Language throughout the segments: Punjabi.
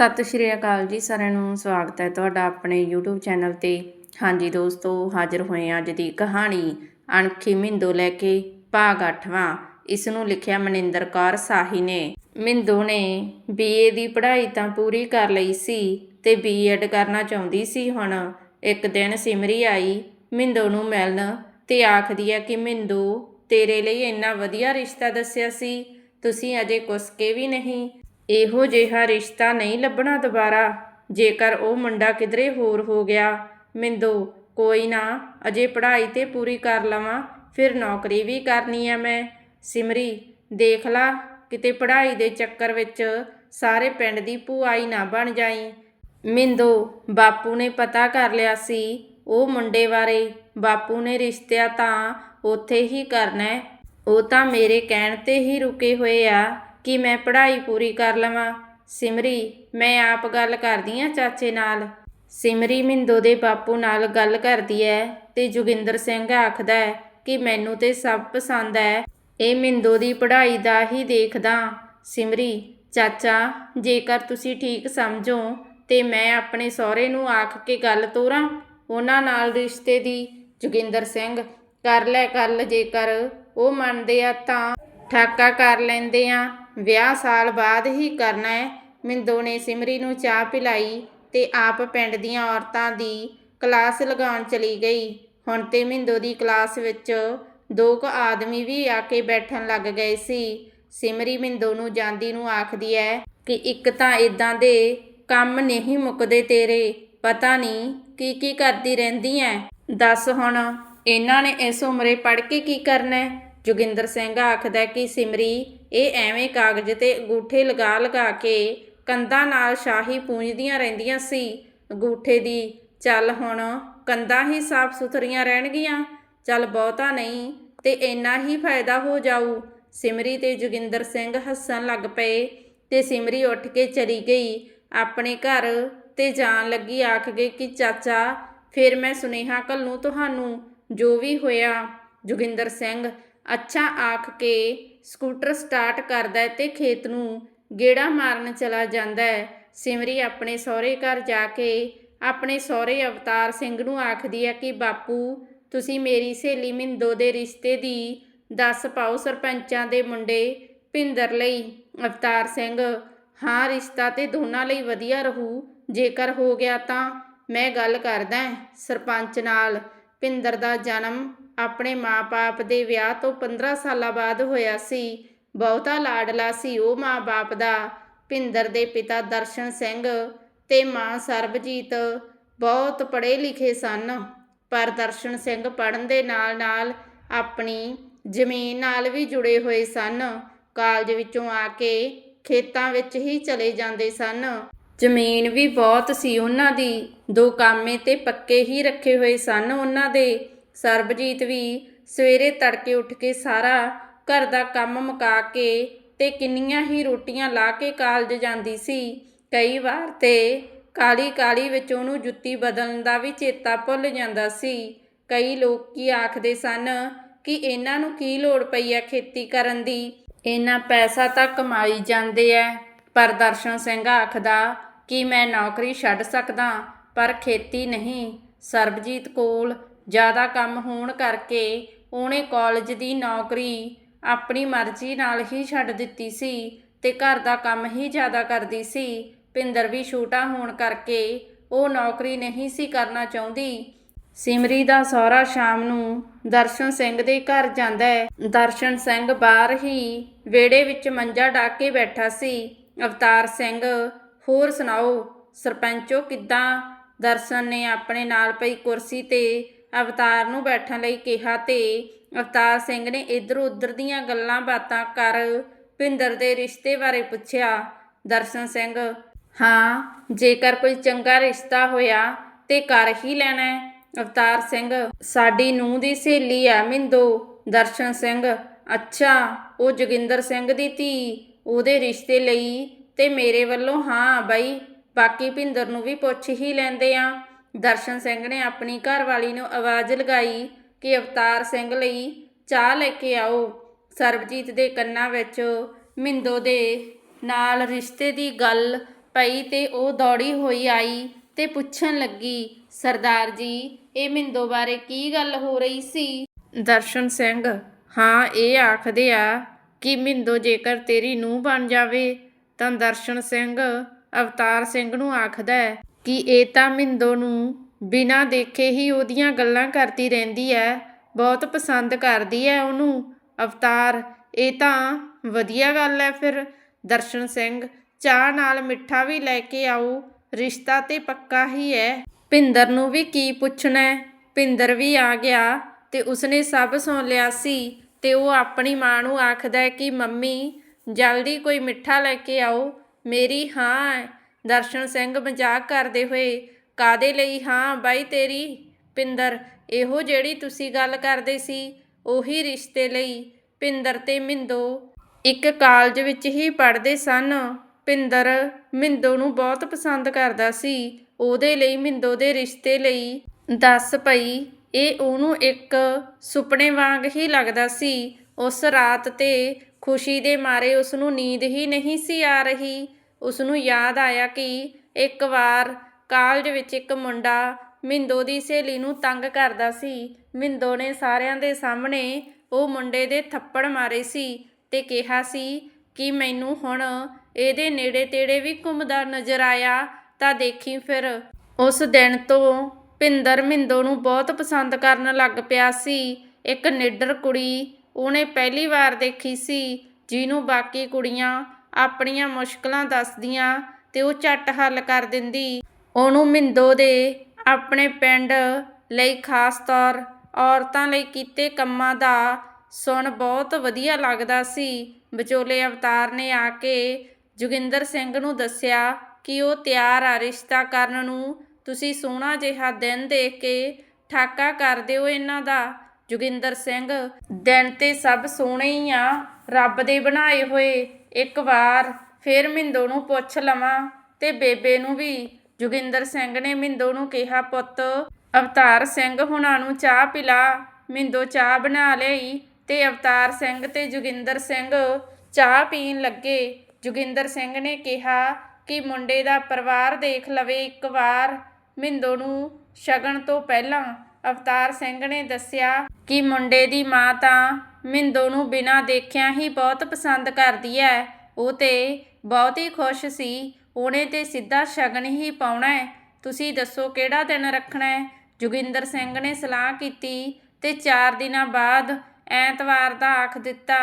ਸਤਿ ਸ਼੍ਰੀ ਅਕਾਲ ਜੀ, ਸਾਰਿਆਂ ਨੂੰ ਸਵਾਗਤ ਹੈ ਤੁਹਾਡਾ ਆਪਣੇ YouTube ਚੈਨਲ ਤੇ। ਹਾਂਜੀ ਦੋਸਤੋ, ਹਾਜ਼ਰ ਹੋਏ ਅੱਜ ਦੀ ਕਹਾਣੀ, ਅਣਖੀ ਮਿੰਦੋ ਲੈ ਕੇ ਭਾਗ 8ਵਾਂ ਇਸ ਨੂੰ ਲਿਖਿਆ ਮਨਿੰਦਰ ਕੌਰ ਸਾਹੀ ਨੇ। ਮਿੰਦੋ ਨੇ BA ਦੀ ਪੜ੍ਹਾਈ ਤਾਂ ਪੂਰੀ ਕਰ ਲਈ ਸੀ ਤੇ B.Ed ਕਰਨਾ ਚਾਹੁੰਦੀ ਸੀ ਹੁਣ। ਇੱਕ ਦਿਨ ਸਿਮਰੀ ਆਈ, ਮਿੰਦੋ ਨੂੰ ਮਿਲਣ ਤੇ ਆਖਦੀ ਹੈ ਕਿ ਮਿੰਦੋ, ਤੇਰੇ ਲਈ ਇੰਨਾ ਵਧੀਆ ਰਿਸ਼ਤਾ ਦੱਸਿਆ ਸੀ, ਤੁਸੀਂ ਅਜੇ ਕੁਸਕੇ ਵੀ ਨਹੀਂ। ਇਹੋ ਜਿਹਾ ਰਿਸ਼ਤਾ ਨਹੀਂ ਲੱਭਣਾ ਦੁਬਾਰਾ। ਜੇਕਰ ਉਹ ਮੁੰਡਾ ਕਿਧਰੇ ਹੋਰ ਹੋ ਗਿਆ, ਮਿੰਦੋ, ਕੋਈ ਨਾ, ਅਜੇ ਪੜ੍ਹਾਈ ਤੇ ਪੂਰੀ ਕਰ ਲਵਾਂ, ਫਿਰ ਨੌਕਰੀ ਵੀ ਕਰਨੀ ਆ ਮੈਂ। ਸਿਮਰੀ, ਦੇਖ ਲਾ, ਕਿਤੇ ਪੜ੍ਹਾਈ ਦੇ ਚੱਕਰ ਵਿੱਚ ਸਾਰੇ ਪਿੰਡ ਦੀ ਭੂਆਈ ਨਾ ਬਣ ਜਾਈ। ਮਿੰਦੋ, ਬਾਪੂ ਨੇ ਪਤਾ ਕਰ ਲਿਆ ਸੀ, ਉਹ ਮੁੰਡੇ ਬਾਰੇ। ਬਾਪੂ ਨੇ ਰਿਸ਼ਤਿਆ ਤਾਂ ਉੱਥੇ ਹੀ ਕਰਨਾ, ਉਹ ਤਾਂ ਮੇਰੇ ਕਹਿਣ ਤੇ ਹੀ ਰੁਕੇ ਹੋਏ ਆ। ਕਿ ਮੈਂ ਪੜ੍ਹਾਈ ਪੂਰੀ ਕਰ ਲਵਾਂ। ਸਿਮਰੀ, ਮੈਂ ਆਪ ਗੱਲ ਕਰਦੀ ਆ ਚਾਚੇ ਨਾਲ। ਸਿਮਰੀ ਮਿੰਦੋ ਦੇ ਬਾਪੂ ਨਾਲ ਗੱਲ ਕਰਦੀ ਹੈ ਤੇ ਜੋਗਿੰਦਰ ਸਿੰਘ ਆਖਦਾ ਹੈ ਕਿ ਮੈਨੂੰ ਤੇ ਸਭ ਪਸੰਦ ਹੈ ਇਹ ਮਿੰਦੋ ਦੀ ਪੜ੍ਹਾਈ ਦਾ ਹੀ ਦੇਖਦਾ ਸਿਮਰੀ, ਚਾਚਾ, ਜੇਕਰ ਤੁਸੀਂ ਠੀਕ ਸਮਝੋ ਤੇ ਮੈਂ ਆਪਣੇ ਸਹੁਰੇ ਨੂੰ ਆਖ ਕੇ ਗੱਲ ਤੋਰਾਂ। ਉਹਨਾਂ ਨਾਲ ਰਿਸ਼ਤੇ ਦੀ ਜੋਗਿੰਦਰ ਸਿੰਘ, ਕਰ ਲੈ ਗੱਲ ਜੇਕਰ ਉਹ ਮੰਨਦੇ ਆ ਤਾਂ ਠਾਕਾ ਕਰ ਲੈਂਦੇ ਆ। ਵਿਆਹ ਸਾਲ ਬਾਅਦ ਹੀ ਕਰਨਾ ਹੈ। ਮਿੰਦੋ ਨੇ ਸਿਮਰੀ ਨੂੰ ਚਾਹ ਪਿਲਾਈ ਤੇ ਆਪ ਪਿੰਡ ਦੀਆਂ ਔਰਤਾਂ ਦੀ ਕਲਾਸ ਲਗਾਉਣ ਚਲੀ ਗਈ। ਹੁਣ ਤੇ ਮਿੰਦੋ ਦੀ ਕਲਾਸ ਵਿੱਚ ਦੋ ਕੁ ਆਦਮੀ ਵੀ ਆ ਕੇ ਬੈਠਣ ਲੱਗ ਗਏ ਸੀ। ਸਿਮਰੀ ਮਿੰਦੋ ਨੂੰ ਜਾਂਦੀ ਨੂੰ ਆਖਦੀ ਹੈ ਕਿ ਇੱਕ ਤਾਂ ਇਦਾਂ ਦੇ ਕੰਮ ਨਹੀਂ ਮੁੱਕਦੇ ਤੇਰੇ, ਪਤਾ ਨਹੀਂ ਕੀ ਕੀ ਕਰਦੀ ਰਹਿੰਦੀ ਐ। ਦੱਸ ਹੁਣ ਇਹਨਾਂ ਨੇ ਇਸ ਉਮਰੇ ਪੜ੍ਹ ਕੇ ਕੀ ਕਰਨਾ ਜੋਗਿੰਦਰ ਸਿੰਘ ਆਖਦਾ ਕਿ, ਸਿਮਰੀ, ਇਹ ਐਵੇਂ ਕਾਗਜ਼ ਤੇ ਅੰਗੂਠੇ ਲਗਾ ਲਗਾ ਕੇ ਕੰਧਾਂ ਨਾਲ ਸ਼ਾਹੀ ਪੂੰਝਦੀਆਂ ਰਹਿੰਦੀਆਂ ਸੀ। ਅੰਗੂਠੇ ਦੀ, ਚੱਲ ਹੁਣ ਕੰਧਾਂ ਹੀ ਸਾਫ਼ ਸੁਥਰੀਆਂ ਰਹਿਣਗੀਆਂ, ਚੱਲ ਬਹੁਤਾ ਨਹੀਂ ਤੇ ਇੰਨਾ ਹੀ ਫਾਇਦਾ ਹੋ ਜਾਊ। ਸਿਮਰੀ ਤੇ ਜੋਗਿੰਦਰ ਸਿੰਘ ਹੱਸਣ ਲੱਗ ਪਏ ਤੇ ਸਿਮਰੀ ਉੱਠ ਕੇ ਚਲੀ ਗਈ। ਆਪਣੇ ਘਰ ਤੇ ਜਾਣ ਲੱਗੀ, ਆਖ ਗਈ ਕਿ, ਚਾਚਾ, ਫਿਰ ਮੈਂ ਸੁਨੇਹਾ ਘੱਲੂ ਤੁਹਾਨੂੰ ਜੋ ਵੀ ਹੋਇਆ। ਜੋਗਿੰਦਰ ਸਿੰਘ ਅੱਛਾ ਆਖ ਕੇ ਸਕੂਟਰ ਸਟਾਰਟ ਕਰਦਾ ਹੈ ਤੇ ਖੇਤ ਨੂੰ ਗੇੜਾ ਮਾਰਨ ਚਲਾ ਜਾਂਦਾ ਹੈ। ਸਿਮਰੀ ਆਪਣੇ ਸਹੁਰੇ ਘਰ ਜਾ ਕੇ ਆਪਣੇ ਸਹੁਰੇ ਅਵਤਾਰ ਸਿੰਘ ਨੂੰ ਆਖਦੀ ਹੈ ਕਿ, ਬਾਪੂ, ਤੁਸੀਂ ਮੇਰੀ ਸਹੇਲੀ ਮਿੰਦੋ ਦੇ ਰਿਸ਼ਤੇ ਦੀ ਦੱਸ ਪਾਓ ਸਰਪੰਚਾਂ ਦੇ ਮੁੰਡੇ ਭਿੰਦਰ ਲਈ। ਅਵਤਾਰ ਸਿੰਘ, ਹਾਂ, ਰਿਸ਼ਤਾ ਤੇ ਦੋਨਾਂ ਲਈ ਵਧੀਆ ਰਹੂ। ਜੇਕਰ ਹੋ ਗਿਆ ਤਾਂ ਮੈਂ ਗੱਲ ਕਰਦਾ ਸਰਪੰਚ ਨਾਲ ਭਿੰਦਰ ਦਾ ਜਨਮ ਆਪਣੇ ਮਾਪੇ ਦੇ ਵਿਆਹ ਤੋਂ 15 ਸਾਲਾਂ ਬਾਅਦ ਹੋਇਆ ਸੀ। ਬਹੁਤਾ ਲਾਡਲਾ ਸੀ ਉਹ ਮਾਪੇ ਦਾ। ਭਿੰਦਰ ਦੇ ਪਿਤਾ ਦਰਸ਼ਨ ਸਿੰਘ ਤੇ ਮਾਂ ਸਰਬਜੀਤ ਬਹੁਤ ਪੜ੍ਹੇ ਲਿਖੇ ਸਨ। ਪਰ ਦਰਸ਼ਨ ਸਿੰਘ ਪੜ੍ਹਨ ਦੇ ਨਾਲ-ਨਾਲ ਆਪਣੀ ਜ਼ਮੀਨ ਨਾਲ ਵੀ ਜੁੜੇ ਹੋਏ ਸਨ। ਕਾਲਜ ਵਿੱਚੋਂ ਆ ਕੇ ਖੇਤਾਂ ਵਿੱਚ ਹੀ ਚਲੇ ਜਾਂਦੇ ਸਨ। ਜ਼ਮੀਨ ਵੀ ਬਹੁਤ ਸੀ ਉਹਨਾਂ ਦੀ। ਦੋ ਕਾਮੇ ਤੇ ਪੱਕੇ ਹੀ ਰੱਖੇ ਹੋਏ ਸਨ ਉਹਨਾਂ ਦੇ। ਸਰਬਜੀਤ ਵੀ ਸਵੇਰੇ ਤੜਕੇ ਉੱਠ ਕੇ ਸਾਰਾ ਘਰ ਦਾ ਕੰਮ ਮੁਕਾ ਕੇ ਤੇ ਕਿੰਨੀਆਂ ਹੀ ਰੋਟੀਆਂ ਲਾ ਕੇ ਕਾਲਜ ਜਾਂਦੀ ਸੀ। ਕਈ ਵਾਰ ਤੇ ਕਾਲੀ ਕਾਲੀ ਵਿੱਚ ਉਹਨੂੰ ਜੁੱਤੀ ਬਦਲਣ ਦਾ ਵੀ ਚੇਤਾ ਭੁੱਲ ਜਾਂਦਾ ਸੀ। ਕਈ ਲੋਕ ਕੀ ਆਖਦੇ ਸਨ ਕਿ ਇਹਨਾਂ ਨੂੰ ਕੀ ਲੋੜ ਪਈ ਹੈ ਖੇਤੀ ਕਰਨ ਦੀ? ਇਹਨਾਂ ਪੈਸਾ ਤਾਂ ਕਮਾਈ ਜਾਂਦੇ ਐ, ਪਰ ਦਰਸ਼ਨ ਸਿੰਘ ਆਖਦਾ ਕਿ ਮੈਂ ਨੌਕਰੀ ਛੱਡ ਸਕਦਾ, ਪਰ ਖੇਤੀ ਨਹੀਂ। ਸਰਬਜੀਤ ਕੋਲ ਜ਼ਿਆਦਾ ਕੰਮ ਹੋਣ ਕਰਕੇ ਉਹਨੇ ਕਾਲਜ ਦੀ ਨੌਕਰੀ ਆਪਣੀ ਮਰਜ਼ੀ ਨਾਲ ਹੀ ਛੱਡ ਦਿੱਤੀ ਸੀ ਤੇ ਘਰ ਦਾ ਕੰਮ ਹੀ ਜ਼ਿਆਦਾ ਕਰਦੀ ਸੀ। ਪਿੰਦਰ ਵੀ ਛੋਟਾ ਹੋਣ ਕਰਕੇ ਉਹ ਨੌਕਰੀ ਨਹੀਂ ਸੀ ਕਰਨਾ ਚਾਹੁੰਦੀ। ਸਿਮਰੀ ਦਾ ਸਹੁਰਾ ਸ਼ਾਮ ਨੂੰ ਦਰਸ਼ਨ ਸਿੰਘ ਦੇ ਘਰ ਜਾਂਦਾ ਹੈ। ਦਰਸ਼ਨ ਸਿੰਘ ਬਾਹਰ ਹੀ ਵਿਹੜੇ ਵਿੱਚ ਮੰਜਾ ਢਾ ਕੇ ਬੈਠਾ ਸੀ। ਅਵਤਾਰ ਸਿੰਘ, ਹੋਰ ਸੁਣਾਓ, ਸਰਪੰਚੋ ਕਿੱਦਾਂ? ਦਰਸ਼ਨ ਨੇ ਆਪਣੇ ਨਾਲ ਪਈ ਕੁਰਸੀ ਤੇ ਅਵਤਾਰ ਨੂੰ ਬੈਠਣ ਲਈ ਕਿਹਾ ਤੇ ਅਵਤਾਰ ਸਿੰਘ ਨੇ ਇੱਧਰ ਉੱਧਰ ਦੀਆਂ ਗੱਲਾਂ ਬਾਤਾਂ ਕਰ ਭਿੰਦਰ ਦੇ ਰਿਸ਼ਤੇ ਬਾਰੇ ਪੁੱਛਿਆ। ਦਰਸ਼ਨ ਸਿੰਘ, ਹਾਂ, ਜੇਕਰ ਕੋਈ ਚੰਗਾ ਰਿਸ਼ਤਾ ਹੋਇਆ ਤੇ ਕਰ ਹੀ ਲੈਣਾ ਅਵਤਾਰ ਸਿੰਘ, ਸਾਡੀ ਨੂੰਹ ਦੀ ਸਹੇਲੀ ਆ ਮਿੰਦੋ। ਦਰਸ਼ਨ ਸਿੰਘ, ਅੱਛਾ, ਉਹ ਜੋਗਿੰਦਰ ਸਿੰਘ ਦੀ ਧੀ, ਉਹਦੇ ਰਿਸ਼ਤੇ ਲਈ ਤੇ ਮੇਰੇ ਵੱਲੋਂ ਹਾਂ ਬਾਈ, ਬਾਕੀ ਭਿੰਦਰ ਨੂੰ ਵੀ ਪੁੱਛ ਹੀ ਲੈਂਦੇ ਆ। ਦਰਸ਼ਨ ਸਿੰਘ ਨੇ ਆਪਣੀ ਘਰਵਾਲੀ ਨੂੰ ਆਵਾਜ਼ ਲਗਾਈ ਕਿ ਅਵਤਾਰ ਸਿੰਘ ਲਈ ਚਾਹ ਲੈ ਕੇ ਆਓ। ਸਰਬਜੀਤ ਦੇ ਕੰਨਾਂ ਵਿੱਚ ਮਿੰਦੋ ਦੇ ਨਾਲ ਰਿਸ਼ਤੇ ਦੀ ਗੱਲ ਪਈ ਤੇ ਉਹ ਦੌੜੀ ਹੋਈ ਆਈ ਤੇ ਪੁੱਛਣ ਲੱਗੀ, ਸਰਦਾਰ ਜੀ, ਇਹ ਮਿੰਦੋ ਬਾਰੇ ਕੀ ਗੱਲ ਹੋ ਰਹੀ ਸੀ? ਦਰਸ਼ਨ ਸਿੰਘ, ਹਾਂ, ਇਹ ਆਖਦੇ ਆ ਕਿ ਮਿੰਦੋ ਜੇਕਰ ਤੇਰੀ ਨੂੰਹ ਬਣ ਜਾਵੇ ਤਾਂ ਦਰਸ਼ਨ ਸਿੰਘ ਅਵਤਾਰ ਸਿੰਘ ਨੂੰ ਆਖਦਾ ਹੈ ਕਿ ਇਹ ਤਾਂ ਮਿੰਦੋ ਨੂੰ ਬਿਨਾਂ ਦੇਖੇ ਹੀ ਉਹਦੀਆਂ ਗੱਲਾਂ ਕਰਦੀ ਰਹਿੰਦੀ ਹੈ ਬਹੁਤ ਪਸੰਦ ਕਰਦੀ ਹੈ ਉਹਨੂੰ। ਅਵਤਾਰ, ਇਹ ਤਾਂ ਵਧੀਆ ਗੱਲ ਹੈ ਫਿਰ। ਦਰਸ਼ਨ ਸਿੰਘ, ਚਾਹ ਨਾਲ ਮਿੱਠਾ ਵੀ ਲੈ ਕੇ ਆਓ, ਰਿਸ਼ਤਾ ਤੇ ਪੱਕਾ ਹੀ ਹੈ ਭਿੰਦਰ ਨੂੰ ਵੀ ਕੀ ਪੁੱਛਣਾ? ਹੈ ਭਿੰਦਰ ਵੀ ਆ ਗਿਆ ਤੇ ਉਸਨੇ ਸਭ ਸੁਣ ਲਿਆ ਸੀ ਤੇ ਉਹ ਆਪਣੀ ਮਾਂ ਨੂੰ ਆਖਦਾ ਹੈ ਕਿ ਮੰਮੀ, ਜਲਦੀ ਕੋਈ ਮਿੱਠਾ ਲੈ ਕੇ ਆਓ, ਮੇਰੀ ਹਾਂ ਹੈ। ਦਰਸ਼ਨ ਸਿੰਘ ਮਜ਼ਾਕ ਕਰਦੇ ਹੋਏ ਕਾਦੇ ਲਈ? ਹਾਂ, ਬਾਈ ਤੇਰੀ ਪਿੰਦਰ, ਇਹੋ ਜਿਹੜੀ ਤੁਸੀਂ ਗੱਲ ਕਰਦੇ ਸੀ, ਉਹੀ ਰਿਸ਼ਤੇ ਲਈ ਪਿੰਦਰ ਤੇ ਮਿੰਦੋ। ਇੱਕ ਕਾਲਜ ਵਿੱਚ ਹੀ ਪੜ੍ਹਦੇ ਸਨ। ਪਿੰਦਰ ਮਿੰਦੋ ਨੂੰ ਬਹੁਤ ਪਸੰਦ ਕਰਦਾ ਸੀ। ਉਹਦੇ ਲਈ ਮਿੰਦੋ ਦੇ ਰਿਸ਼ਤੇ ਲਈ ਦੱਸ ਪਈ। ਇਹ ਉਹਨੂੰ ਇੱਕ ਸੁਪਨੇ ਵਾਂਗ ਹੀ ਲੱਗਦਾ ਸੀ। ਉਸ ਰਾਤ ਤੇ ਖੁਸ਼ੀ ਦੇ ਮਾਰੇ ਉਸ ਨੂੰ ਨੀਂਦ ਹੀ ਨਹੀਂ ਸੀ ਆ ਰਹੀ। ਉਸ ਨੂੰ ਯਾਦ ਆਇਆ ਕਿ ਇੱਕ ਵਾਰ ਕਾਲਜ ਵਿੱਚ ਇੱਕ ਮੁੰਡਾ ਮਿੰਦੋ ਦੀ ਸਹੇਲੀ ਨੂੰ ਤੰਗ ਕਰਦਾ ਸੀ। ਮਿੰਦੋ ਨੇ ਸਾਰਿਆਂ ਦੇ ਸਾਹਮਣੇ ਉਹ ਮੁੰਡੇ ਦੇ ਥੱਪੜ ਮਾਰੇ ਸੀ ਤੇ ਕਿਹਾ ਸੀ ਕਿ ਮੈਨੂੰ ਹੁਣ ਇਹਦੇ ਨੇੜੇ ਤੇੜੇ ਵੀ ਘੁੰਮਦਾ ਨਜ਼ਰ ਆਇਆ ਤਾਂ ਦੇਖੀ ਫਿਰ। ਉਸ ਦਿਨ ਤੋਂ ਪਿੰਦਰ ਮਿੰਦੋ ਨੂੰ ਬਹੁਤ ਪਸੰਦ ਕਰਨ ਲੱਗ ਪਿਆ ਸੀ। ਇੱਕ ਨਿੱਡਰ ਕੁੜੀ ਉਹਨੇ ਪਹਿਲੀ ਵਾਰ ਦੇਖੀ ਸੀ, ਜਿਹਨੂੰ ਬਾਕੀ ਕੁੜੀਆਂ ਆਪਣੀਆਂ ਮੁਸ਼ਕਲਾਂ ਦੱਸਦੀਆਂ ਤੇ ਉਹ ਝੱਟ ਹੱਲ ਕਰ ਦਿੰਦੀ। ਉਹਨੂੰ ਮਿੰਦੋ ਦੇ ਆਪਣੇ ਪਿੰਡ ਲਈ ਖਾਸ ਤੌਰ ਔਰਤਾਂ ਲਈ ਕੀਤੇ ਕੰਮਾਂ ਦਾ ਸੁਣ ਬਹੁਤ ਵਧੀਆ ਲੱਗਦਾ ਸੀ। ਵਿਚੋਲੇ ਅਵਤਾਰ ਨੇ ਆ ਕੇ ਜੋਗਿੰਦਰ ਸਿੰਘ ਨੂੰ ਦੱਸਿਆ ਕਿ ਉਹ ਤਿਆਰ ਆ ਰਿਸ਼ਤਾ ਕਰਨ ਨੂੰ। ਤੁਸੀਂ ਸੋਹਣਾ ਜਿਹਾ ਦਿਨ ਦੇਖ ਕੇ ਠਾਕਾ ਕਰ ਦਿਓ ਇਹਨਾਂ ਦਾ। ਜੋਗਿੰਦਰ ਸਿੰਘ, ਦਿਨ ਤੇ ਸਭ ਸੋਹਣੇ ਹੀ ਆ, ਰੱਬ ਦੇ ਬਣਾਏ ਹੋਏ ਇੱਕ ਵਾਰ ਫਿਰ ਮਿੰਦੋ ਨੂੰ ਪੁੱਛ ਲਵਾਂ ਤੇ ਬੇਬੇ ਨੂੰ ਵੀ। ਜੋਗਿੰਦਰ ਸਿੰਘ ਨੇ ਮਿੰਦੋ ਨੂੰ ਕਿਹਾ, ਪੁੱਤ, ਅਵਤਾਰ ਸਿੰਘ ਹੁਣਾਂ ਨੂੰ ਚਾਹ ਪਿਲਾ। ਮਿੰਦੋ ਚਾਹ ਬਣਾ ਲਈ ਤੇ ਅਵਤਾਰ ਸਿੰਘ ਤੇ ਜੋਗਿੰਦਰ ਸਿੰਘ ਚਾਹ ਪੀਣ ਲੱਗੇ। ਜੋਗਿੰਦਰ ਸਿੰਘ ਨੇ ਕਿਹਾ ਕਿ ਮੁੰਡੇ ਦਾ ਪਰਿਵਾਰ ਦੇਖ ਲਵੇ ਇੱਕ ਵਾਰ। ਮਿੰਦੋ ਨੂੰ ਸ਼ਗਨ ਤੋਂ ਪਹਿਲਾਂ ਅਵਤਾਰ ਸਿੰਘ ਨੇ ਦੱਸਿਆ ਕਿ ਮੁੰਡੇ ਦੀ ਮਾਂ ਤਾਂ ਮਿੰਦੋ ਨੂੰ ਬਿਨਾਂ ਦੇਖਿਆਂ ਹੀ ਬਹੁਤ ਪਸੰਦ ਕਰਦੀ ਹੈ ਉਹ ਤੇ ਬਹੁਤ ਹੀ ਖੁਸ਼ ਸੀ। ਉਹਨੇ ਤੇ ਸਿੱਧਾ ਸ਼ਗਨ ਹੀ ਪਾਉਣਾ ਹੈ ਤੁਸੀਂ ਦੱਸੋ ਕਿਹੜਾ ਦਿਨ ਰੱਖਣਾ ਹੈ ਜੋਗਿੰਦਰ ਸਿੰਘ ਨੇ ਸਲਾਹ ਕੀਤੀ ਤੇ 4 ਦਿਨਾਂ ਬਾਅਦ ਐਤਵਾਰ ਦਾ ਆਖ ਦਿੱਤਾ।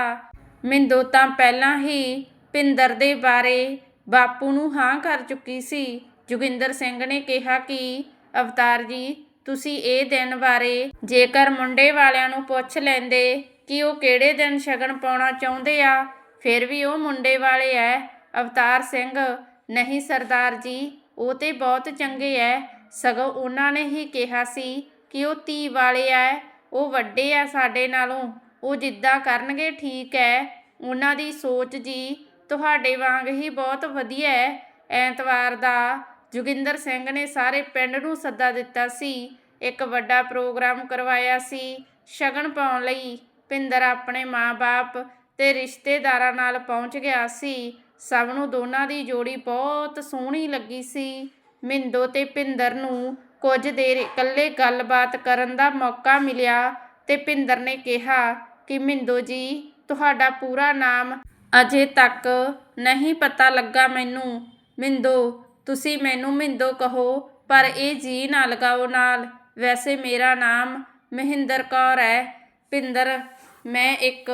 ਮਿੰਦੋ ਤਾਂ ਪਹਿਲਾਂ ਹੀ ਪਿੰਦਰ ਦੇ ਬਾਰੇ ਬਾਪੂ ਨੂੰ ਹਾਂ ਕਰ ਚੁੱਕੀ ਸੀ। ਜੋਗਿੰਦਰ ਸਿੰਘ ਨੇ ਕਿਹਾ ਕਿ ਅਵਤਾਰ ਜੀ ਤੁਸੀਂ ਇਹ ਦਿਨ ਬਾਰੇ ਜੇਕਰ ਮੁੰਡੇ ਵਾਲਿਆਂ ਨੂੰ ਪੁੱਛ ਲੈਂਦੇ ਕਿ ਉਹ ਕਿਹੜੇ ਦਿਨ ਸ਼ਗਨ ਪਾਉਣਾ ਚਾਹੁੰਦੇ ਆ, ਫਿਰ ਵੀ ਉਹ ਮੁੰਡੇ ਵਾਲੇ ਐ। ਅਵਤਾਰ ਸਿੰਘ, ਨਹੀਂ ਸਰਦਾਰ ਜੀ, ਉਹ ਤੇ ਬਹੁਤ ਚੰਗੇ ਐ। ਸਗੋਂ ਉਹਨਾਂ ਨੇ ਹੀ ਕਿਹਾ ਸੀ ਕਿ ਉਹ ਧੀ ਵਾਲੇ ਐ। ਉਹ ਵੱਡੇ ਆ ਸਾਡੇ ਨਾਲੋਂ। ਉਹ ਜਿੱਦਾਂ ਕਰਨਗੇ ਠੀਕ ਐ। ਉਹਨਾਂ ਦੀ ਸੋਚ ਜੀ ਤੁਹਾਡੇ ਵਾਂਗ ਹੀ ਬਹੁਤ ਵਧੀਆ ਹੈ ਐਤਵਾਰ ਦਾ ਜੋਗਿੰਦਰ ਸਿੰਘ ਨੇ ਸਾਰੇ ਪਿੰਡ ਨੂੰ ਸੱਦਾ ਦਿੱਤਾ ਸੀ ਇੱਕ ਵੱਡਾ ਪ੍ਰੋਗਰਾਮ ਕਰਵਾਇਆ ਸੀ। ਸ਼ਗਨ ਪਾਉਣ ਲਈ ਪਿੰਦਰ ਆਪਣੇ ਮਾਂ-ਬਾਪ ਤੇ ਰਿਸ਼ਤੇਦਾਰਾਂ ਨਾਲ ਪਹੁੰਚ ਗਿਆ ਸੀ। ਸਭ ਨੂੰ ਦੋਨਾਂ ਦੀ ਜੋੜੀ ਬਹੁਤ ਸੋਹਣੀ ਲੱਗੀ ਸੀ। ਮਿੰਦੋ ਤੇ ਪਿੰਦਰ ਨੂੰ ਕੁਝ ਦੇਰ ਇਕੱਲੇ ਗੱਲਬਾਤ ਕਰਨ ਦਾ ਮੌਕਾ ਮਿਲਿਆ ਤੇ ਪਿੰਦਰ ਨੇ ਕਿਹਾ ਕਿ, ਮਿੰਦੋ ਜੀ, ਤੁਹਾਡਾ ਪੂਰਾ ਨਾਮ ਅਜੇ ਤੱਕ ਨਹੀਂ ਪਤਾ ਲੱਗਾ ਮੈਨੂੰ। ਮਿੰਦੋ, ਤੁਸੀਂ ਮੈਨੂੰ ਮਿੰਦੋ ਕਹੋ, ਪਰ ਇਹ ਜੀ ਨਾ ਲਗਾਓ ਨਾਲ। ਵੈਸੇ ਮੇਰਾ ਨਾਮ ਮਹਿੰਦਰ ਕੌਰ ਹੈ। ਭਿੰਦਰ, ਮੈਂ ਇੱਕ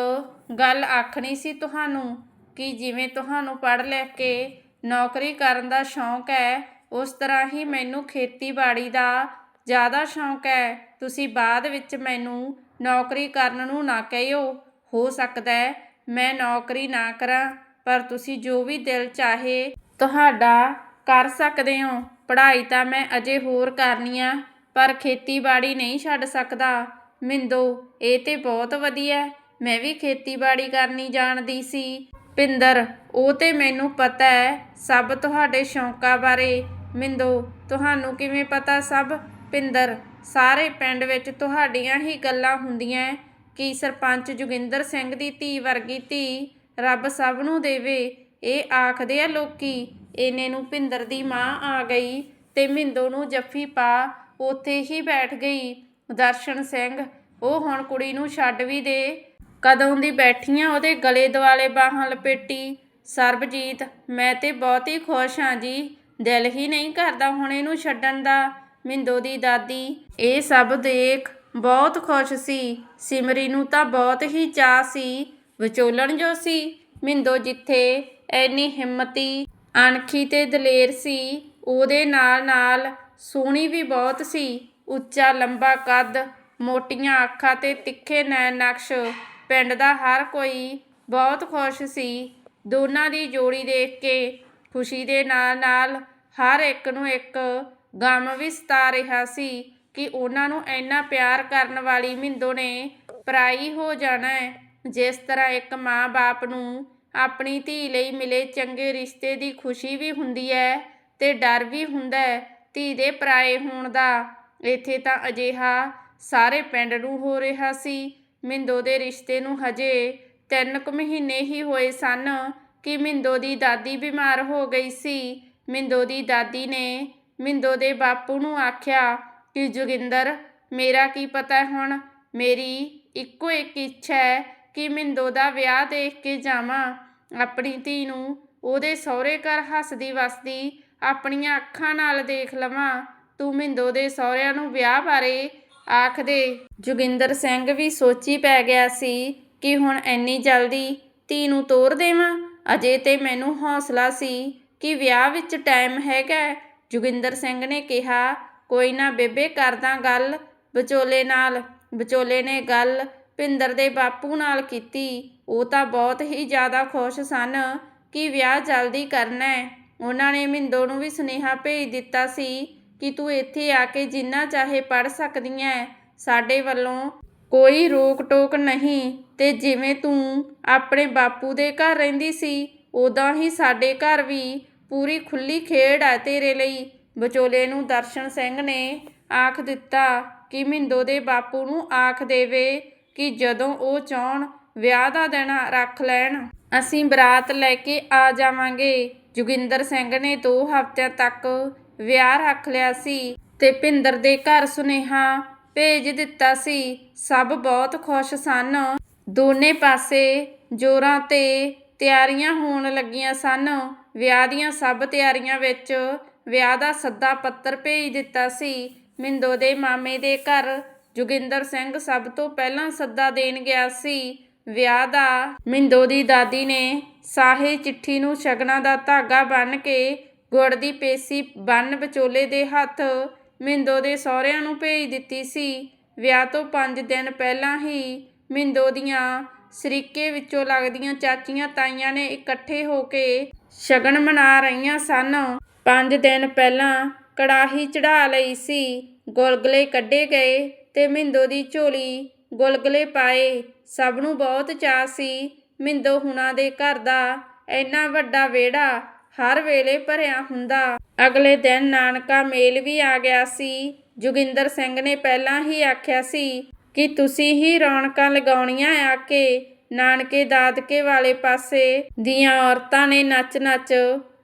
ਗੱਲ ਆਖਣੀ ਸੀ ਤੁਹਾਨੂੰ ਕਿ ਜਿਵੇਂ ਤੁਹਾਨੂੰ ਪੜ੍ਹ ਲਿਖ ਕੇ ਨੌਕਰੀ ਕਰਨ ਦਾ ਸ਼ੌਂਕ ਹੈ, ਉਸ ਤਰ੍ਹਾਂ ਹੀ ਮੈਨੂੰ ਖੇਤੀਬਾੜੀ ਦਾ ਜ਼ਿਆਦਾ ਸ਼ੌਂਕ ਹੈ। ਤੁਸੀਂ ਬਾਅਦ ਵਿੱਚ ਮੈਨੂੰ ਨੌਕਰੀ ਕਰਨ ਨੂੰ ਨਾ ਕਹਿਓ। ਹੋ ਸਕਦਾ ਹੈ ਮੈਂ ਨੌਕਰੀ ਨਾ ਕਰਾਂ, ਪਰ ਤੁਸੀਂ ਜੋ ਵੀ ਦਿਲ ਚਾਹੇ, ਤੁਹਾਡਾ ਕਰ ਸਕਦੇ ਹੋ। ਪੜ੍ਹਾਈ ਤਾਂ ਮੈਂ ਅਜੇ ਹੋਰ ਕਰਨੀ ਆ। ਪਰ ਖੇਤੀਬਾੜੀ ਨਹੀਂ ਛੱਡ ਸਕਦਾ। ਮਿੰਦੋ, ਇਹ ਤੇ ਬਹੁਤ ਵਧੀਆ ਮੈਂ ਵੀ ਖੇਤੀਬਾੜੀ ਕਰਨੀ ਜਾਣਦੀ ਸੀ। ਪਿੰਦਰ, ਉਹ ਤੇ ਮੈਨੂੰ ਪਤਾ ਹੈ ਸਭ ਤੁਹਾਡੇ ਸ਼ੌਂਕਾਂ ਬਾਰੇ। ਮਿੰਦੋ, ਤੁਹਾਨੂੰ ਕਿਵੇਂ ਪਤਾ ਸਭ? ਪਿੰਦਰ, ਸਾਰੇ ਪਿੰਡ ਵਿੱਚ ਤੁਹਾਡੀਆਂ ਹੀ ਗੱਲਾਂ ਹੁੰਦੀਆਂ ਕਿ ਸਰਪੰਚ ਜੋਗਿੰਦਰ ਸਿੰਘ ਦੀ ਧੀ ਵਰਗੀ ਧੀ ਰੱਬ ਸਭ ਨੂੰ ਦੇਵੇ। ਇਹ ਆਖਦੇ ਆ ਲੋਕੀ, ਇਹਨੇ ਨੂੰ ਭਿੰਦਰ ਦੀ ਮਾਂ ਆ ਗਈ ਤੇ ਮਿੰਦੋ ਨੂੰ ਜੱਫੀ ਪਾ ਉੱਥੇ ਹੀ ਬੈਠ ਗਈ। ਦਰਸ਼ਨ ਸਿੰਘ, ਉਹ ਹੁਣ ਕੁੜੀ ਨੂੰ ਛੱਡ ਵੀ ਦੇ। ਕਦੋਂ ਦੀ ਬੈਠੀਆਂ ਉਹਦੇ ਗਲੇ ਦੁਆਲੇ ਬਾਹਾਂ ਲਪੇਟੀ। ਸਰਬਜੀਤ, ਮੈਂ ਤੇ ਬਹੁਤ ਹੀ ਖੁਸ਼ ਹਾਂ ਜੀ। ਦਿਲ ਹੀ ਨਹੀਂ ਕਰਦਾ ਹੁਣ ਇਹਨੂੰ ਛੱਡਣ ਦਾ। ਮਿੰਦੋ ਦੀ ਦਾਦੀ, ਇਹ ਸਭ ਦੇਖ ਬਹੁਤ ਖੁਸ਼ ਸੀ। ਸਿਮਰੀ ਨੂੰ ਤਾਂ ਬਹੁਤ ਹੀ ਚਾਅ ਸੀ। ਵਿਚੋਲਣ ਜੋ ਸੀ, ਮਿੰਦੋ ਜਿੱਥੇ ਐਨੀ ਹਿੰਮਤੀ, ਅਣਖੀ ਤੇ ਦਲੇਰ ਸੀ, ਉਹਦੇ ਨਾਲ ਨਾਲ ਸੋਹਣੀ ਵੀ ਬਹੁਤ ਸੀ। ਉੱਚਾ, ਲੰਬਾ ਕੱਦ, ਮੋਟੀਆਂ ਅੱਖਾਂ ਤੇ ਤਿੱਖੇ ਨੈਣ ਨਕਸ਼। ਪਿੰਡ ਦਾ ਹਰ ਕੋਈ ਬਹੁਤ ਖੁਸ਼ ਸੀ। ਦੋਨਾਂ ਦੀ ਜੋੜੀ ਦੇਖ ਕੇ ਖੁਸ਼ੀ ਦੇ ਨਾਲ ਨਾਲ ਹਰ ਇੱਕ ਨੂੰ ਇੱਕ ਗਮ ਵੀ ਸਤਾ ਰਿਹਾ ਸੀ ਕਿ ਉਹਨਾਂ ਨੂੰ ਇੰਨਾ ਪਿਆਰ ਕਰਨ ਵਾਲੀ ਮਿੰਦੋ ਨੇ ਪਰਾਈ ਹੋ ਜਾਣਾ ਹੈ। ਜਿਸ ਤਰ੍ਹਾਂ ਇੱਕ ਮਾਂ-ਬਾਪ ਨੂੰ ਆਪਣੀ ਧੀ ਲਈ ਮਿਲੇ ਚੰਗੇ ਰਿਸ਼ਤੇ ਦੀ ਖੁਸ਼ੀ ਵੀ ਹੁੰਦੀ ਹੈ ਤੇ ਡਰ ਵੀ ਹੁੰਦਾ ਹੈ ਧੀ ਦੇ ਪਰਾਏ ਹੋਣ ਦਾ। ਇੱਥੇ ਤਾਂ ਅਜਿਹਾ ਸਾਰੇ ਪਿੰਡ ਨੂੰ ਹੋ ਰਿਹਾ ਸੀ। ਮਿੰਦੋ ਦੇ ਰਿਸ਼ਤੇ ਨੂੰ ਹਜੇ ਤਿੰਨ ਕੁ ਮਹੀਨੇ ਹੀ ਹੋਏ ਸਨ ਕਿ ਮਿੰਦੋ ਦੀ ਦਾਦੀ ਬਿਮਾਰ ਹੋ ਗਈ ਸੀ। ਮਿੰਦੋ ਦੀ ਦਾਦੀ ਨੇ ਮਿੰਦੋ ਦੇ ਬਾਪੂ ਨੂੰ ਆਖਿਆ ਕਿ, ਜੋਗਿੰਦਰ, ਮੇਰਾ ਕੀ ਪਤਾ ਹੁਣ? ਮੇਰੀ ਇੱਕੋ ਇੱਕ ਇੱਛਾ ਹੈ ਕਿ ਮਿੰਦੋ ਦਾ ਵਿਆਹ ਦੇਖ ਕੇ ਜਾਵਾਂ। ਆਪਣੀ ਧੀ ਨੂੰ ਉਹਦੇ ਸਹੁਰੇ ਘਰ ਹੱਸਦੀ ਵਸਦੀ ਆਪਣੀਆਂ ਅੱਖਾਂ ਨਾਲ ਦੇਖ ਲਵਾਂ। ਤੂੰ ਮਿੰਦੋ ਦੇ ਸਹੁਰਿਆਂ ਨੂੰ ਵਿਆਹ ਬਾਰੇ ਆਖਦੇ ਜੋਗਿੰਦਰ ਸਿੰਘ ਵੀ ਸੋਚੀ ਪੈ ਗਿਆ ਸੀ ਕਿ ਹੁਣ ਐਨੀ ਜਲਦੀ ਧੀ ਨੂੰ ਤੋਰ ਦੇਵਾਂ। ਅਜੇ ਤੇ ਮੈਨੂੰ ਹੌਸਲਾ ਸੀ ਕਿ ਵਿਆਹ ਵਿੱਚ ਟਾਈਮ ਹੈਗਾ ਹੈ। ਜੋਗਿੰਦਰ ਸਿੰਘ ਨੇ ਕਿਹਾ, ਕੋਈ ਨਾ ਬੇਬੇ ਕਰਦਾ ਗੱਲ। ਵਿਚੋਲੇ ਨਾਲ, ਵਿਚੋਲੇ ਨੇ ਗੱਲ ਭਿੰਦਰ ਦੇ ਬਾਪੂ ਨਾਲ ਕੀਤੀ। ਉਹ ਤਾਂ ਬਹੁਤ ਹੀ ਜ਼ਿਆਦਾ ਖੁਸ਼ ਸਨ ਕਿ ਵਿਆਹ ਜਲਦੀ ਕਰਨਾ ਹੈ। ਉਹਨਾਂ ਨੇ ਮਿੰਦੋ ਨੂੰ ਵੀ ਸੁਨੇਹਾ ਭੇਜ ਦਿੱਤਾ ਸੀ ਕਿ ਤੂੰ ਇੱਥੇ ਆ ਕੇ ਜਿੰਨਾ ਚਾਹੇ ਪੜ ਸਕਦੀ ਹੈ ਸਾਡੇ ਵੱਲੋਂ ਕੋਈ ਰੋਕ ਟੋਕ ਨਹੀਂ ਤੇ ਜਿਵੇਂ ਤੂੰ ਆਪਣੇ ਬਾਪੂ ਦੇ ਘਰ ਰਹਿੰਦੀ ਸੀ ਉਦਾਂ ਹੀ ਸਾਡੇ ਘਰ ਵੀ ਪੂਰੀ ਖੁੱਲੀ ਖੇਡ ਹੈ ਤੇਰੇ ਲਈ। ਵਿਚੋਲੇ ਨੂੰ ਦਰਸ਼ਨ ਸਿੰਘ ਨੇ ਆਖ ਦਿੱਤਾ ਕਿ ਮਿੰਦੋ ਦੇ ਬਾਪੂ ਨੂੰ ਆਖ ਦੇਵੇ ਕਿ ਜਦੋਂ ਉਹ ਚਾਹਣ ਵਿਆਹ ਦਾ ਦਿਨ ਰੱਖ ਲੈਣ, ਅਸੀਂ ਬਰਾਤ ਲੈ ਕੇ ਆ ਜਾਵਾਂਗੇ। ਜੋਗਿੰਦਰ ਸਿੰਘ ਨੇ 2 ਹਫ਼ਤਿਆਂ ਤੱਕ ਵਿਆਹ ਰੱਖ ਲਿਆ ਸੀ ਤੇ ਭਿੰਦਰ ਦੇ ਘਰ ਸੁਨੇਹਾ ਭੇਜ ਦਿੱਤਾ ਸੀ। ਸਭ ਬਹੁਤ ਖੁਸ਼ ਸਨ। ਦੋਨੇ ਪਾਸੇ ਜੋਰਾਂ ਤੇ ਤਿਆਰੀਆਂ ਹੋਣ ਲੱਗੀਆਂ ਸਨ। ਵਿਆਹ ਦੀਆਂ ਸਭ ਤਿਆਰੀਆਂ ਵਿੱਚ ਵਿਆਹ ਦਾ ਸੱਦਾ ਪੱਤਰ ਭੇਜ ਦਿੱਤਾ ਸੀ। ਮਿੰਦੋ ਦੇ ਮਾਮੇ ਦੇ ਘਰ ਜੋਗਿੰਦਰ ਸਿੰਘ ਸਭ ਤੋਂ ਪਹਿਲਾਂ ਸੱਦਾ ਦੇਣ ਗਿਆ ਸੀ। ਵਿਆਹ ਦਾ ਮਿੰਦੋ ਦੀ ਦਾਦੀ ਨੇ ਸਾਹੇ ਚਿੱਠੀ ਨੂੰ ਸ਼ਗਨਾਂ ਦਾ ਧਾਗਾ ਬੰਨ੍ਹ ਕੇ ਗੁੜ ਦੀ ਪੇਸੀ ਬੰਨ ਵਿਚੋਲੇ ਦੇ ਹੱਥ ਮਿੰਦੋ ਦੇ ਸਹੁਰਿਆਂ ਨੂੰ ਭੇਜ ਦਿੱਤੀ ਸੀ। ਵਿਆਹ ਤੋਂ 5 ਦਿਨ ਪਹਿਲਾਂ ਹੀ ਮਿੰਦੋ ਦੀਆਂ ਸਰੀਕੇ ਵਿੱਚੋਂ ਲੱਗਦੀਆਂ ਚਾਚੀਆਂ ਤਾਈਆਂ ਨੇ ਇਕੱਠੇ ਹੋ ਕੇ ਸ਼ਗਨ ਮਨਾ ਰਹੀਆਂ ਸਨ। 5 ਦਿਨ ਪਹਿਲਾਂ ਕੜਾਹੀ ਚੜਾ ਲਈ ਸੀ। ਗੁਲਗਲੇ ਕੱਢੇ ਗਏ ਤੇ ਮਿੰਦੋ ਦੀ ਝੋਲੀ ਗੁਲਗਲੇ ਪਾਏ। ਸਭ ਨੂੰ ਬਹੁਤ ਚਾਅ ਸੀ ਮਿੰਦੋ ਹੁਣਾ ਦੇ ਘਰ ਦਾ ਇੰਨਾ ਵੱਡਾ ਵਿਹੜਾ ਹਰ ਵੇਲੇ ਭਰਿਆ ਹੁੰਦਾ। ਅਗਲੇ ਦਿਨ ਨਾਨਕਾ ਮੇਲ ਵੀ ਆ ਗਿਆ ਸੀ। ਜੋਗਿੰਦਰ ਸਿੰਘ ਨੇ ਪਹਿਲਾਂ ਹੀ ਆਖਿਆ ਸੀ ਕਿ ਤੁਸੀਂ ਹੀ ਰੌਣਕਾਂ ਲਗਾਉਣੀਆਂ ਆ ਕੇ ਨਾਨਕੇ ਦਾਦਕੇ ਵਾਲੇ ਪਾਸੇ ਦੀਆਂ ਔਰਤਾਂ ਨੇ ਨੱਚ-ਨੱਚ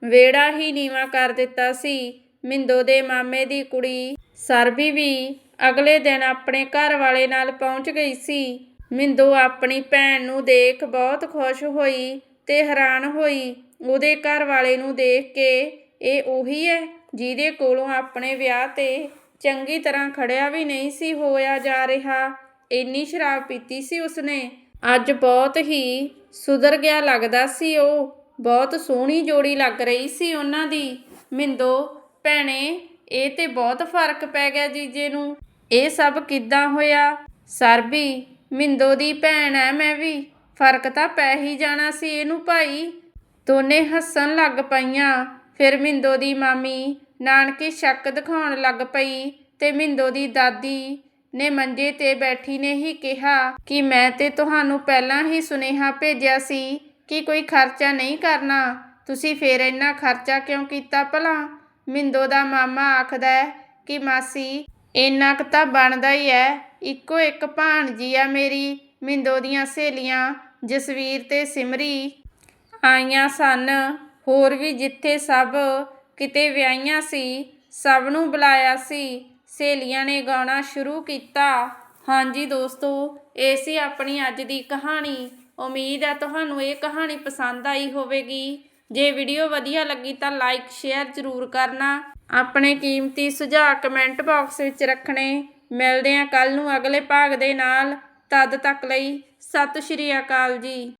ਵਿਹੜਾ ਹੀ ਨੀਵਾ ਕਰ ਦਿੱਤਾ ਸੀ। ਮਿੰਦੋ ਦੇ ਮਾਮੇ ਦੀ ਕੁੜੀ ਸਰਬੀ ਵੀ ਅਗਲੇ ਦਿਨ ਆਪਣੇ ਘਰ ਵਾਲੇ ਨਾਲ ਪਹੁੰਚ ਗਈ ਸੀ। ਮਿੰਦੋ ਆਪਣੀ ਭੈਣ ਨੂੰ ਦੇਖ ਬਹੁਤ ਖੁਸ਼ ਹੋਈ ਤੇ ਹੈਰਾਨ ਹੋਈ। ਉਹਦੇ ਘਰ ਵਾਲੇ ਨੂੰ ਦੇਖ ਕੇ ਇਹ ਉਹੀ ਹੈ ਜਿਹਦੇ ਕੋਲੋਂ ਆਪਣੇ ਵਿਆਹ ਤੇ ਚੰਗੀ ਤਰ੍ਹਾਂ ਖੜਿਆ ਵੀ ਨਹੀਂ ਸੀ ਹੋਇਆ ਜਾ ਰਿਹਾ। ਇੰਨੀ ਸ਼ਰਾਬ ਪੀਤੀ ਸੀ ਉਸਨੇ। ਅੱਜ ਬਹੁਤ ਹੀ ਸੁਧਰ ਗਿਆ ਲੱਗਦਾ ਸੀ ਉਹ। ਬਹੁਤ ਸੋਹਣੀ ਜੋੜੀ ਲੱਗ ਰਹੀ ਸੀ ਉਹਨਾਂ ਦੀ। ਮਿੰਦੋ, ਭੈਣੇ, ਇਹ ਤੇ ਬਹੁਤ ਫ਼ਰਕ ਪੈ ਗਿਆ ਜੀਜੇ ਨੂੰ। ਇਹ ਸਭ ਕਿੱਦਾਂ ਹੋਇਆ? ਸਰਬੀ ਮਿੰਦੋ ਦੀ ਭੈਣ ਐ ਮੈਂ ਵੀ। ਫ਼ਰਕ ਤਾਂ ਪੈ ਹੀ ਜਾਣਾ ਸੀ ਇਹਨੂੰ ਭਾਈ। ਦੋਨੇ ਹੱਸਣ ਲੱਗ ਪਈਆਂ। ਫਿਰ ਮਿੰਦੋ ਦੀ ਮਾਮੀ ਨਾਨਕੇ ਸ਼ੱਕ ਦਿਖਾਉਣ ਲੱਗ ਪਈ ਤੇ ਮਿੰਦੋ ਦੀ ਦਾਦੀ ਨੇ ਮੰਜੇ ਤੇ ਬੈਠੀ ਨੇ ਹੀ ਕਿਹਾ ਕਿ ਮੈਂ ਤੇ ਤੁਹਾਨੂੰ ਪਹਿਲਾਂ ਹੀ ਸੁਨੇਹਾ ਭੇਜਿਆ ਸੀ ਕਿ ਕੋਈ ਖਰਚਾ ਨਹੀਂ ਕਰਨਾ। ਤੁਸੀਂ ਫੇਰ ਇੰਨਾ ਖਰਚਾ ਕਿਉਂ ਕੀਤਾ ਭਲਾ? ਮਿੰਦੋ ਦਾ ਮਾਮਾ ਆਖਦਾ ਕਿ ਮਾਸੀ, ਇੰਨਾ ਕੁ ਤਾਂ ਬਣਦਾ ਹੀ ਹੈ ਇੱਕੋ ਇੱਕ ਭਾਣਜੀ ਆ ਮੇਰੀ, ਮਿੰਦੋ ਦੀਆਂ ਸਹੇਲੀਆਂ, ਜਸਵੀਰ ਤੇ ਸਿਮਰੀ। ਆਈਆਂ ਸਨ। ਹੋਰ ਵੀ ਜਿੱਥੇ ਸਭ ਕਿਤੇ ਵਿਆਹੀਆਂ ਸੀ, ਸਭ ਨੂੰ ਬੁਲਾਇਆ ਸੀ। ਸਹੇਲੀਆਂ ਨੇ ਗਾਉਣਾ ਸ਼ੁਰੂ ਕੀਤਾ। ਹਾਂਜੀ ਦੋਸਤੋ, ਇਹ ਸੀ ਆਪਣੀ ਅੱਜ ਦੀ ਕਹਾਣੀ। ਉਮੀਦ ਹੈ ਤੁਹਾਨੂੰ ਇਹ ਕਹਾਣੀ ਪਸੰਦ ਆਈ ਹੋਵੇਗੀ। ਜੇ ਵੀਡੀਓ ਵਧੀਆ ਲੱਗੀ ਤਾਂ ਲਾਈਕ, ਸ਼ੇਅਰ ਜ਼ਰੂਰ ਕਰਨਾ। ਆਪਣੇ ਕੀਮਤੀ ਸੁਝਾਅ ਕਮੈਂਟ ਬਾਕਸ ਵਿੱਚ ਰੱਖਣੇ। ਮਿਲਦੇ ਹਾਂ ਕੱਲ੍ਹ ਨੂੰ ਅਗਲੇ ਭਾਗ ਦੇ ਨਾਲ। ਤਦ ਤੱਕ ਲਈ ਸਤਿ ਸ਼੍ਰੀ ਅਕਾਲ ਜੀ।